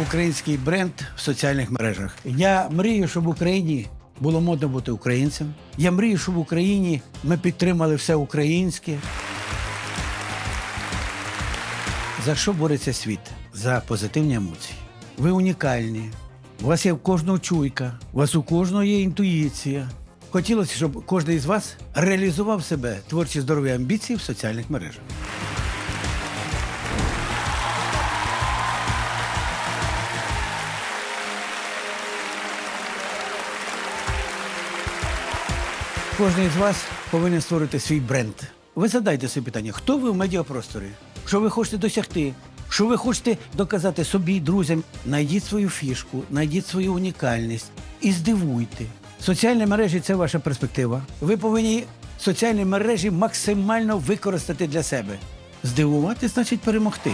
український бренд в соціальних мережах. Я мрію, щоб в Україні було модно бути українцем. Я мрію, щоб в Україні ми підтримали все українське. За що бореться світ? За позитивні емоції. Ви унікальні. У вас є в кожного чуйка, у вас у кожного є інтуїція. Хотілося, щоб кожен із вас реалізував себе творчі здорові амбіції в соціальних мережах. Кожен із вас повинен створити свій бренд. Ви задайте собі питання, хто ви в медіапросторі? Що ви хочете досягти? Що ви хочете доказати собі, друзям? Найдіть свою фішку, найдіть свою унікальність і здивуйте. Соціальні мережі це ваша перспектива. Ви повинні соціальні мережі максимально використати для себе. Здивувати значить перемогти.